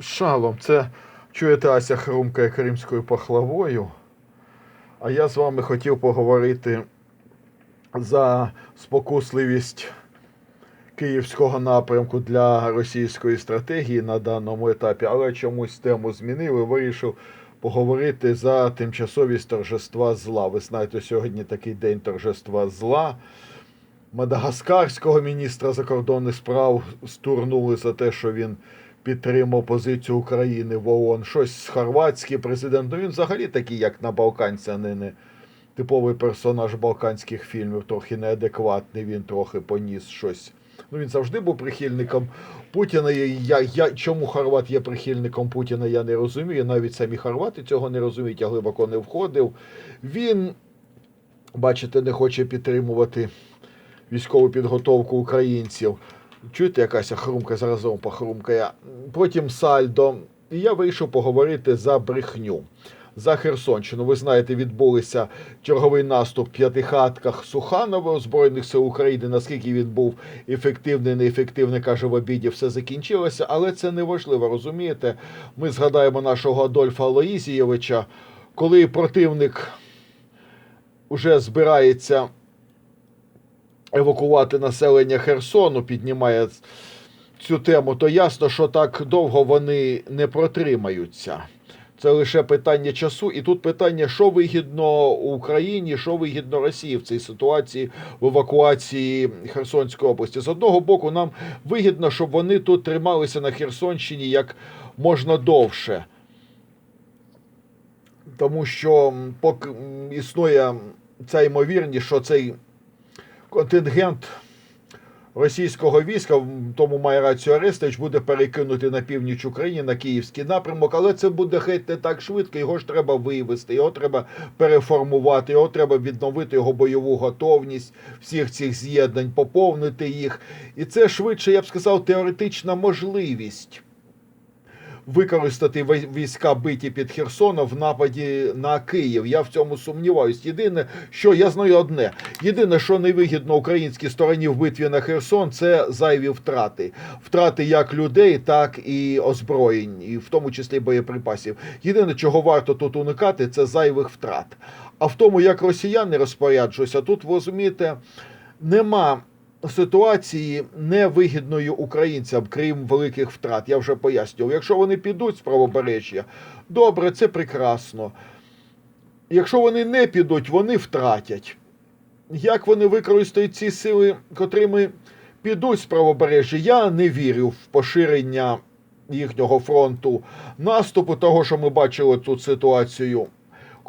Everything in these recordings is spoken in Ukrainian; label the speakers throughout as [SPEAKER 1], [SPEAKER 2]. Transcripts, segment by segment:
[SPEAKER 1] Шалом, це чуєте Ася хрумкає кримською пахлавою. А я з вами хотів поговорити за спокусливість київського напрямку для російської стратегії на даному етапі, але чомусь тему змінив і вирішив поговорити за тимчасовість торжества зла. Ви знаєте, сьогодні такий день торжества зла. Мадагаскарського міністра закордонних справ стурнули за те, що він підтримав позицію України в ООН. Щось хорватський президент. Ну він взагалі такий, як на балканця, не, типовий персонаж балканських фільмів, трохи неадекватний. Він трохи поніс щось. Ну він завжди був прихильником Путіна. Я, я, чому Хорват є прихильником Путіна, я не розумію. Навіть самі хорвати цього не розуміють, я глибоко не входив. Він, бачите, не хоче підтримувати військову підготовку українців. Чуєте, якась хрумка заразом похрумкає. Потім сальдо. І я вийшов поговорити за брехню. За Херсонщину. Ви знаєте, відбулися черговий наступ в п'ятихатках Суханова Збройних сил України. Наскільки він був ефективний, неефективний, каже в обіді, все закінчилося, але це не важливо, розумієте? Ми згадаємо нашого Адольфа Лоїзійовича, коли противник уже збирається евакувати населення Херсону, піднімає цю тему, то ясно, що так довго вони не протримаються. Це лише питання часу, і тут питання, що вигідно Україні, що вигідно Росії в цій ситуації в евакуації Херсонської області. З одного боку, нам вигідно, щоб вони тут трималися на Херсонщині як можна довше. Тому що поки існує ця ймовірність, що цей контингент російського війська, в тому має рацію Арестович, буде перекинути на північ України на київський напрямок, але це буде геть не так швидко. Його ж треба вивести, його треба переформувати, його треба відновити його бойову готовність всіх цих з'єднань, поповнити їх. І це швидше, я б сказав, теоретична можливість. Використати війська биті під Херсоном в нападі на Київ. Я в цьому сумніваюсь. Єдине, що я знаю одне: єдине, що невигідно українській стороні в битві на Херсон, це зайві втрати. Втрати як людей, так і озброєнь, і в тому числі боєприпасів. Єдине, чого варто тут уникати, це зайвих втрат. А в тому, як росіяни розпоряджуються, тут ви розумієте, нема ситуації невигідною українцям, крім великих втрат. Я вже пояснював. Якщо вони підуть з правобережжя, добре, це прекрасно. Якщо вони не підуть, вони втратять. Як вони використають ці сили, котрими підуть з правобережжя, я не вірю в поширення їхнього фронту наступу, того, що ми бачили тут ситуацію.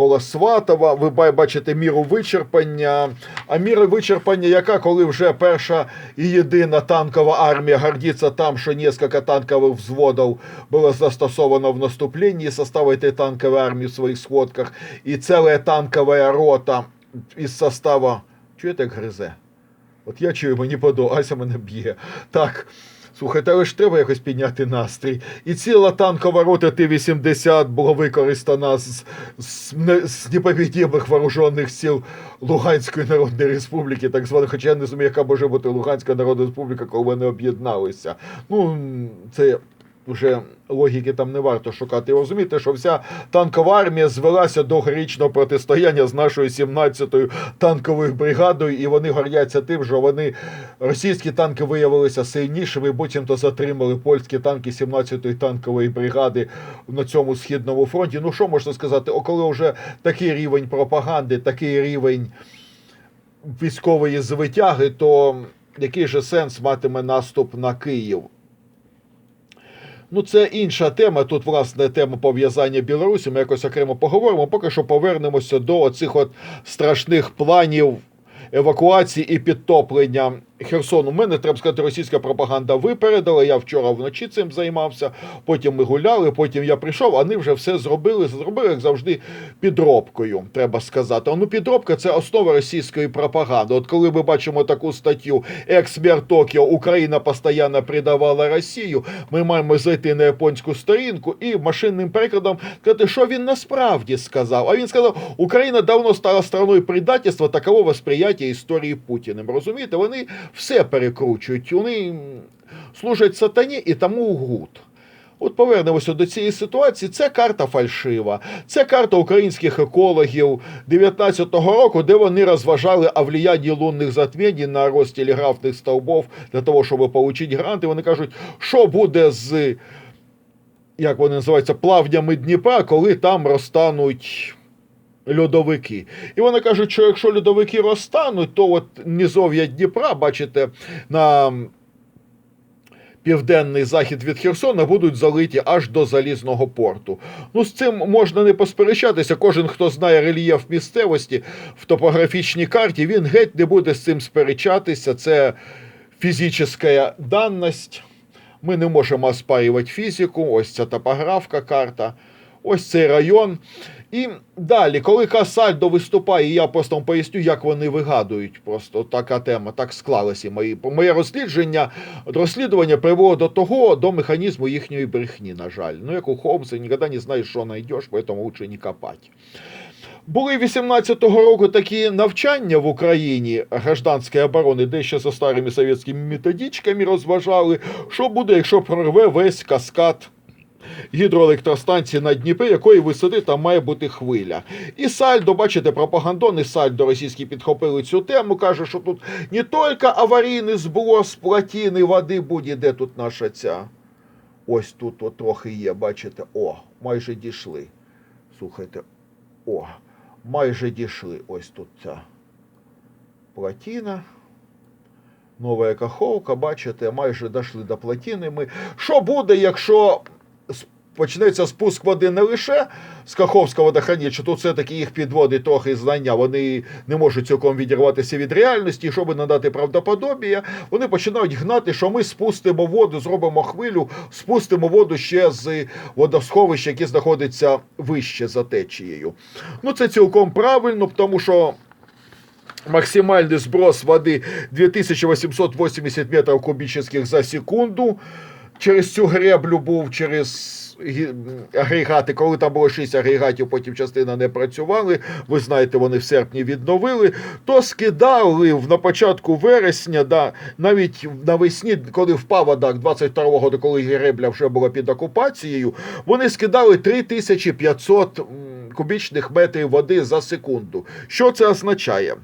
[SPEAKER 1] Коло Сватова, ви бачите міру вичерпання. А міра вичерпання, яка коли вже перша і єдина танкова армія гордиться там, що кілька танкових взводів було застосовано в наступленні состава этой танкової армії в своїх сходках, і ціла танкова рота із состава. Чуєте, як гризе? От я чую, мені подобається, мене б'є. Так. Слухайте, але ж треба якось підняти настрій. І ціла танкова рота Т-80 була використана з, з, з непобідімих вооружених сіл Луганської Народної Республіки, так звано, хоча я не розумію, яка може бути Луганська Народна Республіка, коли вони об'єдналися. Ну, це вже логіки там не варто шукати. І розумієте, що вся танкова армія звелася до героїчного протистояння з нашою 17-ю танковою бригадою, і вони гордяться тим, що вони російські танки виявилися сильнішими, буцімто затримали польські танки 17-ї танкової бригади на цьому східному фронті. Ну що можна сказати? О, коли вже такий рівень пропаганди, такий рівень військової звитяги, то який же сенс матиме наступ на Київ? Ну, це інша тема. Тут, власне, тема пов'язання Білорусі. Ми якось окремо поговоримо. Поки що повернемося до оцих от страшних планів евакуації і підтоплення Херсону. Мене треба сказати, російська пропаганда випередила. Я вчора вночі цим займався. Потім ми гуляли. Потім я прийшов. Вони вже все зробили. Зробили, як завжди, підробкою. Треба сказати. Ну, підробка це основа російської пропаганди. От коли ми бачимо таку статтю Ексмер Токіо, Україна постійно предавала Росію. Ми маємо зайти на японську сторінку і машинним перекладом сказати, що він насправді сказав. А він сказав, Україна давно стала страною предательства, такового восприяття історії Путіним. Розумієте, вони все перекручують. Вони служать сатані і тому гуд. От повернемося до цієї ситуації. Це карта фальшива. Це карта українських екологів 19-го року, де вони розважали о влиянні лунних затмінь на рост телеграфних стовбов для того, щоб отримати гранти. Вони кажуть, що буде з як вони називаються, плавнями Дніпра, коли там розтануть льодовики. І вони кажуть, що якщо льодовики розтануть, то от низов'я Дніпра, бачите, на південний захід від Херсона будуть залиті аж до залізного порту. Ну, з цим можна не посперечатися. Кожен, хто знає рельєф місцевості в топографічній карті, він геть не буде з цим сперечатися. Це фізична данність. Ми не можемо оспарювати фізику. Ось ця топографка карта. Ось цей район. І далі, коли Касальдо виступає, я просто вам поясню, як вони вигадують. Просто така тема, так склалася. Мої, моє розслідження, розслідування привело до того, до механізму їхньої брехні, на жаль. Ну, як у Холмса, ніколи не знаєш, що знайдеш, поэтому лучше не копати. Були 18-го року такі навчання в Україні гражданської оборони, де ще за старими совєтськими методичками розважали, що буде, якщо прорве весь каскад гідроелектростанції на Дніпрі, якої висоти там має бути хвиля. І Сальдо, бачите, пропагандони Сальдо російські підхопили цю тему, каже, що тут не тільки аварійний зброс плотини води буде, де тут наша ця. Ось тут от трохи є, бачите, о, майже дійшли. Слухайте, о, майже дійшли. Ось тут ця плотина. Нова каховка, бачите, майже дійшли до плотини. Ми... Що буде, якщо почнеться спуск води не лише з Каховського водохранилища, тут все-таки їх підводить трохи знання, вони не можуть цілком відірватися від реальності, щоб надати правдоподобія, вони починають гнати, що ми спустимо воду, зробимо хвилю, спустимо воду ще з водосховища, яке знаходиться вище за течією. Ну, це цілком правильно, тому що максимальный сброс воды 2880 метров кубических за секунду. Через цю греблю був через агрегати, коли там було шість агрегатів, потім частина не працювали. Ви знаєте, вони в серпні відновили. То скидали в- на початку вересня, да, навіть навесні, коли впав вода 22-го року, коли гребля вже була під окупацією, вони скидали 3500 м, кубічних метрів води за секунду. Що це означає?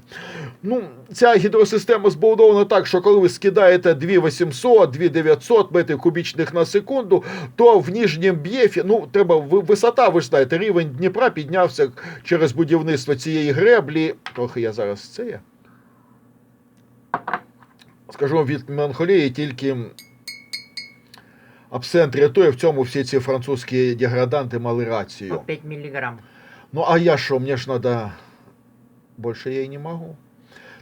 [SPEAKER 1] Ну, ця гідросистема збудована так, що коли ви скидаєте 2800, 2900 метрів кубічних на секунду, то в нижньому б'єфі, ну, треба висота, ви ж знаєте, рівень Дніпра піднявся через будівництво цієї греблі. Трохи я зараз це. є. Скажу від меланхолії тільки абсент рятує, в цьому всі ці французькі деграданти мали рацію.
[SPEAKER 2] По 5 миллиграмм.
[SPEAKER 1] Ну, а я що, мені ж надо. Больше я і не можу.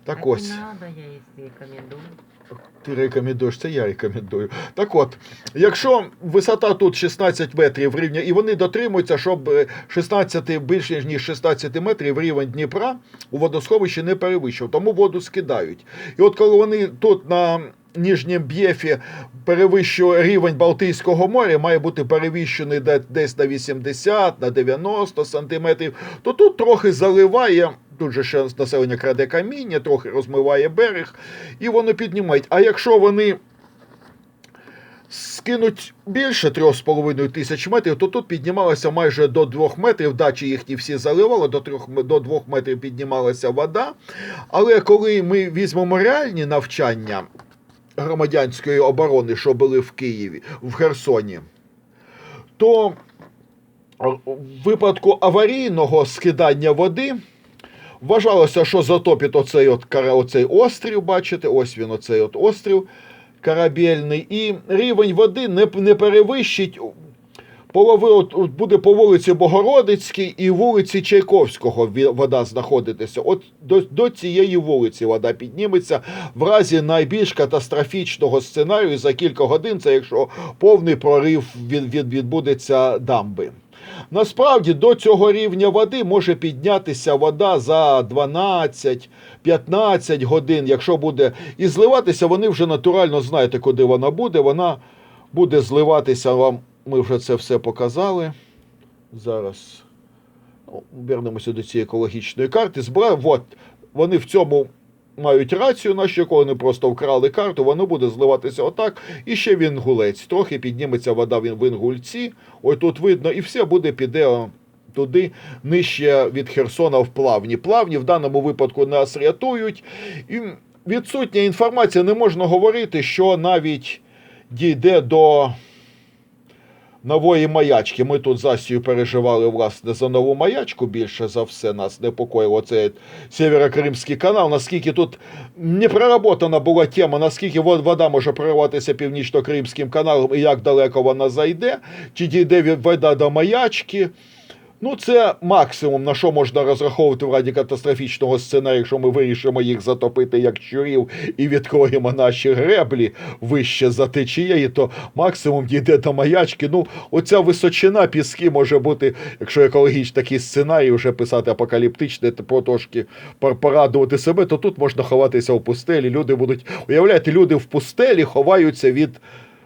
[SPEAKER 1] Так
[SPEAKER 2] Это
[SPEAKER 1] ось.
[SPEAKER 2] надо, я если рекомендую.
[SPEAKER 1] Ти рекомендуєш, це я рекомендую. Так от, якщо висота тут 16 метрів рівня, і вони дотримуються, щоб е, 16, більше ніж 16 метрів рівень Дніпра у водосховищі не перевищив, тому воду скидають. І от коли вони тут на нижньому б'єфі перевищує рівень Балтійського моря, має бути перевищений десь на 80, на 90 сантиметрів, то тут трохи заливає. Тут же ще населення краде каміння, трохи розмиває берег, і воно піднімає. А якщо вони скинуть більше 3,5 тисяч метрів, то тут піднімалося майже до 2 метрів. Дачі їхні всі заливало, до 3, до 2 метрів піднімалася вода. Але коли ми візьмемо реальні навчання громадянської оборони, що були в Києві, в Херсоні, то в випадку аварійного скидання води. Вважалося, що затопить оцей от, оцей острів, бачите, ось він, оцей от острів корабельний, і рівень води не, не перевищить. Полови, от, от буде по вулиці Богородицькій і вулиці Чайковського вода знаходитися. От до, до цієї вулиці вода підніметься в разі найбільш катастрофічного сценарію за кілька годин, це якщо повний прорив від, від, відбудеться дамби. Насправді до цього рівня води може піднятися вода за 12-15 годин, якщо буде і зливатися, вони вже натурально знаєте, куди вона буде. Вона буде зливатися вам. Ми вже це все показали. Зараз ну, вернемося до цієї екологічної карти. Збира, от, вони в цьому мають рацію наші, коли вони просто вкрали карту, воно буде зливатися отак. І ще він гулець. Трохи підніметься вода в Інгульці. Ой, тут видно, і все буде піде. Туди нижче від Херсона в плавні. Плавні в даному випадку нас рятують. І відсутня інформація, не можна говорити, що навіть дійде до нової маячки. Ми тут з Асією переживали власне за нову маячку. Більше за все нас непокоїло цей Сєвєрокримський канал. Наскільки тут не проработана була тема, наскільки вода може прориватися північно-кримським каналом і як далеко вона зайде, чи дійде вода до маячки. Ну, це максимум, на що можна розраховувати в раді катастрофічного сценарію, якщо ми вирішимо їх затопити як щурів і відкроємо наші греблі вище за течією, то максимум дійде до маячки. Ну, оця височина піски може бути, якщо екологічний такий сценарій, вже писати апокаліптичний, то трошки порадувати себе, то тут можна ховатися в пустелі. Люди будуть, уявляєте, люди в пустелі ховаються від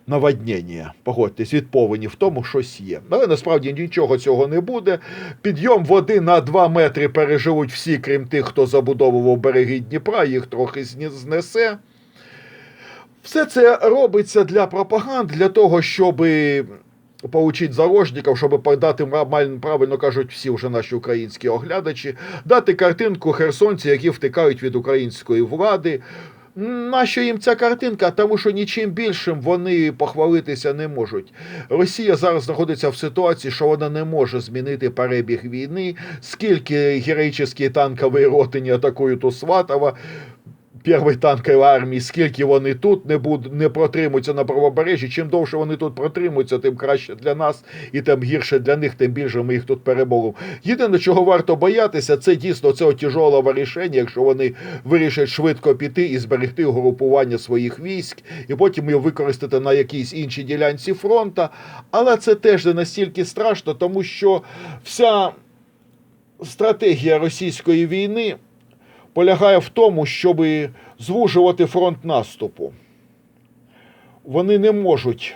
[SPEAKER 1] наводнення. Погодьтесь, від повені в тому щось є. Але насправді нічого цього не буде. Підйом води на 2 метри переживуть всі, крім тих, хто забудовував береги Дніпра, їх трохи знесе. Все це робиться для пропаганди, для того, щоб получити зарожників, щоб подати правильно кажуть всі вже наші українські оглядачі, дати картинку херсонці, які втикають від української влади. Нащо їм ця картинка? Тому що нічим більшим вони похвалитися не можуть. Росія зараз знаходиться в ситуації, що вона не може змінити перебіг війни. Скільки героїчні танкові ротині атакують у Першої танкової армії, скільки вони тут не буд, не протримуються на правобережжі. Чим довше вони тут протримуються, тим краще для нас, і тим гірше для них, тим більше ми їх тут переборемо. Єдине, чого варто боятися, це дійсно це тяжолове рішення, якщо вони вирішать швидко піти і зберегти угрупування своїх військ, і потім його використати на якійсь іншій ділянці фронта. Але це теж не настільки страшно, тому що вся стратегія російської війни полягає в тому, щоб звужувати фронт наступу. Вони не можуть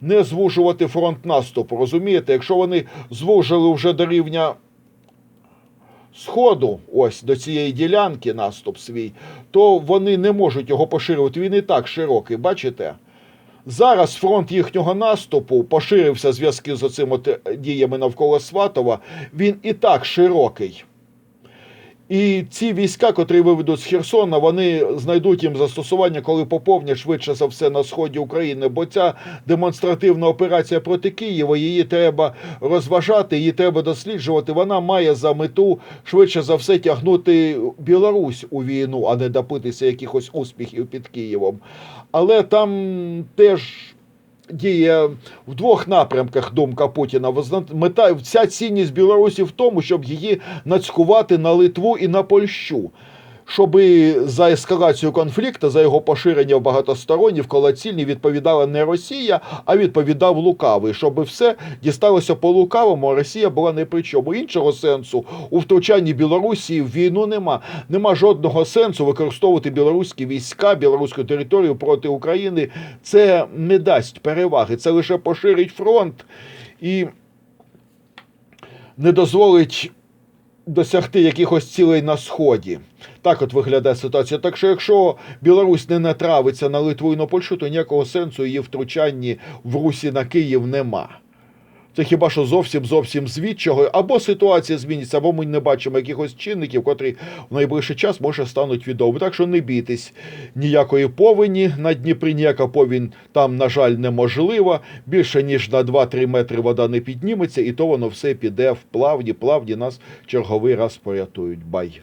[SPEAKER 1] не звужувати фронт наступу. Розумієте, якщо вони звужили вже до рівня Сходу, ось до цієї ділянки наступ свій, то вони не можуть його поширювати. Він і так широкий, бачите? Зараз фронт їхнього наступу поширився зв'язку з цими діями навколо Сватова. Він і так широкий. І ці війська, котрі виведуть з Херсона, вони знайдуть їм застосування, коли поповнять швидше за все на сході України. Бо ця демонстративна операція проти Києва, її треба розважати, її треба досліджувати. Вона має за мету швидше за все тягнути Білорусь у війну, а не допитися якихось успіхів під Києвом. Але там теж. Діє в двох напрямках думка Путіна. Мета вся цінність Білорусі в тому, щоб її нацькувати на Литву і на Польщу. Щоб за ескалацію конфлікту, за його поширення в багатосторонні, в колоцільні відповідала не Росія, а відповідав Лукавий. Щоб все дісталося по Лукавому, а Росія була не при чому. Іншого сенсу у втручанні Білорусі в війну нема. Нема жодного сенсу використовувати білоруські війська, білоруську територію проти України. Це не дасть переваги. Це лише поширить фронт і не дозволить досягти якихось цілей на сході. Так от виглядає ситуація. Так що, якщо Білорусь не натравиться на Литву і на Польщу, то ніякого сенсу її втручанні в Русі на Київ нема. Це хіба що зовсім зовсім звідчого, або ситуація зміниться, або ми не бачимо якихось чинників, котрі в найближчий час може стануть відомі. Так що не бійтесь ніякої повені на Дніпрі, ніяка повінь там, на жаль, неможлива. Більше ніж на 2-3 метри вода не підніметься, і то воно все піде в плавні. Плавні нас черговий раз порятують. Бай.